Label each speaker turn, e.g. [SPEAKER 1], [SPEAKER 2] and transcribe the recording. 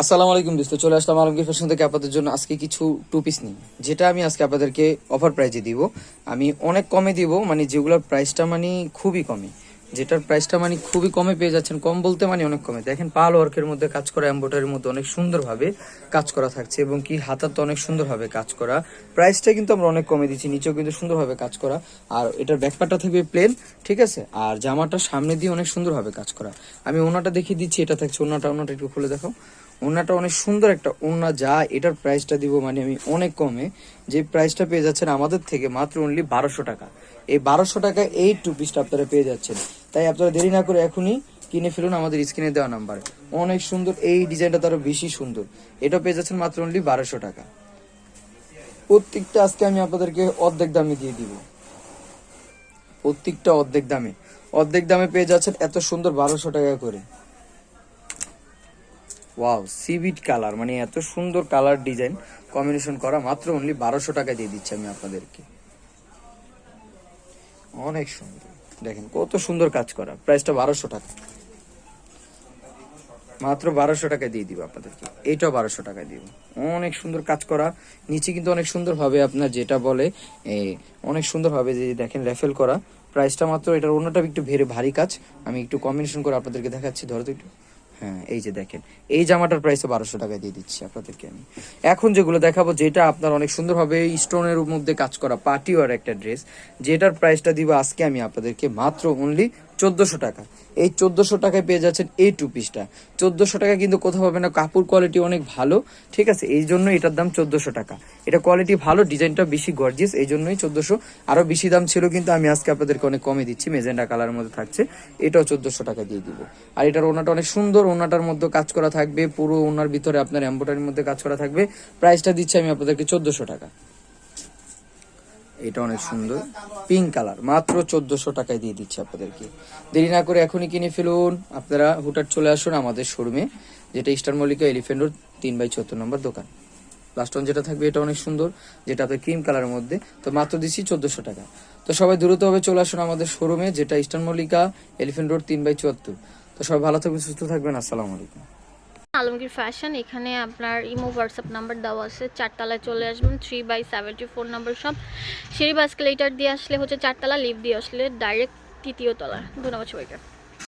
[SPEAKER 1] আসসালামু আলাইকুম দোস্ত, চলে আসলাম আলমগীর ফ্যাশন থেকে আপনাদের জন্য আজকে কিছু টু পিস নিই যেটা আমি আজকে আপনাদেরকে অফার প্রাইজে দিব। আমি অনেক কমে দিব মানে যেগুলোর প্রাইসটা মানে খুবই কমে। যেটার প্রাইসটা মানে খুবই কমে পেয়ে যাচ্ছেন, কম বলতে মানে অনেক কমে। দেখেন, পাল ওয়ার্কের মধ্যে কাজ করা এম্বোটারির মধ্যে অনেক সুন্দরভাবে কাজ করা থাকছে এবং কি হাতার তো অনেক সুন্দরভাবে কাজ করা। প্রাইসটা কিন্তু আমরা অনেক কমে দিচ্ছি, নিচেও কিন্তু সুন্দরভাবে কাজ করা। আর এটার ব্যাকপারটা থাকবে প্লেন ঠিক আছে? আর জামাটা সামনে দিয়ে অনেক সুন্দরভাবে কাজ করা। আমি ওনাটা দেখিয়ে দিচ্ছি, এটা থাকছে ওনাটা ওনাটা একটু খুলে দেখো ওনাটা অনেক সুন্দর একটা ওনা যা এটার প্রাইসটা দিব মানে আমি অনেক কমে। যে প্রাইসটা পেয়ে যাচ্ছেন আমাদের থেকে মাত্র অনলি বারোশো টাকা। এই বারোশো টাকা এই টু পিসটা আপনারা পেয়ে যাচ্ছেন। তাই আপনারা দেরি না করে এখনই কিনে ফেলুন আমাদের স্ক্রিনে দেওয়া নাম্বার অনেক সুন্দর, এই ডিজাইনটা তারও বেশি সুন্দর। এটা পেয়ে যাচ্ছেন মাত্র অনলি বারোশো টাকা। প্রত্যেকটা আজকে আমি আপনাদেরকে অর্ধেক দামে দিয়ে দিব। প্রত্যেকটা অর্ধেক দামে। অর্ধেক দামে পেয়ে যাচ্ছেন এত সুন্দর বারোশো টাকা করে। ওয়াও সিভিট কালার মানে এত সুন্দর কালার ডিজাইন কম্বিনেশন করা মাত্র অনলি বারোশো টাকা দিয়ে দিচ্ছি আমি আপনাদেরকে। অনেক সুন্দর। দেখেন কত সুন্দর কাজ করা প্রাইসটা বারোশো টাকা। মাত্র বারোশো টাকা দিয়ে দিব আপনাদেরকে এইটাও বারোশো টাকা দিব। অনেক সুন্দর কাজ করা, নিচে কিন্তু অনেক সুন্দর হবে আপনার যেটা বলে অনেক সুন্দর হবে যে দেখেন রেফেল করা প্রাইসটা মাত্র এটার অন্যটা একটু ভেরে ভারী কাজ, আমি একটু কম্বিনেশন করে আপনাদেরকে দেখাচ্ছি, ধরো তো একটু। হ্যাঁ এই যে দেখেন, এই জামাটার প্রাইস বারোশো টাকায় দিয়ে দিচ্ছি আপনাদেরকে আমি। এখন যেগুলো দেখাবো, যেটা আপনার অনেক সুন্দরভাবে স্টোনের মধ্যে কাজ করা পার্টি ওয়ার একটা ড্রেস যেটার প্রাইসটা দিব আজকে আমি আপনাদেরকে মাত্র অনলি চোদ্দশো টাকা। এই চোদ্দশো টাকায় পেয়ে যাচ্ছেন এই টু। পিসটা চোদ্দশো টাকা কিন্তু কোথাও পাবে না। কাপড় কোয়ালিটি অনেক ভালো, ঠিক আছে? এই জন্য এটার দাম চোদ্দশো টাকা। এটা কোয়ালিটি ভালো, ডিজাইনটা বেশি গর্জিয়াস এই জন্যই চোদ্দশো। আরও বেশি দাম ছিল কিন্তু আমি আজকে আপনাদেরকে অনেক কমে দিচ্ছি। মেজেন্ডা কালারের মধ্যে থাকছে। এটাও চোদ্দশো টাকা দিয়ে দিব। আর এটার ওনাটা অনেক সুন্দর। ওনাটার মধ্যে কাজ করা থাকবে। পুরো ওনার ভিতরে আপনার এম্বোটারির মধ্যে কাজ করা থাকবে। প্রাইসটা দিচ্ছি আমি আপনাদেরকে চোদ্দশো টাকা। এটা অনেক সুন্দর। পিঙ্ক কালার মাত্র চোদ্দশো টাকায় দিয়ে দিচ্ছে আপনাদেরকে। দেরি না করে এখনই কিনে ফেলুন। আপনারা হুটার চলে আসুন আমাদের শোরুমে যেটা ইস্টার মল্লিকা এলিফেন্ট রোড তিন বাই চুয়াত্তর নম্বর দোকান। লাস্ট ওয়ান যেটা থাকবে, এটা অনেক সুন্দর, যেটা আপনার ক্রিম কালারের মধ্যে। তো মাত্র দিচ্ছি চোদ্দশো টাকা। তো সবাই দ্রুতভাবে চলে আসুন আমাদের শোরুমে যেটা ইস্টার্ন মল্লিকা এলিফেন্ট রোড তিন বাই চুয়াত্তর। তো সবাই ভালো থাকবেন, সুস্থ থাকবেন। আসসালামু আলাইকুম।
[SPEAKER 2] আলমগীর ফ্যাশন এখানে আপনার ইমো হোয়াটসঅ্যাপ নাম্বার দেওয়া আছে। চারতলায় চলে আসবেন three by seventy four number সব সিঁড়ি বাস্কেলেটার দিয়ে আসলে হচ্ছে চারতলা লিফ দিয়ে আসলে ডাইরেক্ট তৃতীয় তলা। ধন্যবাদ সবাইকে।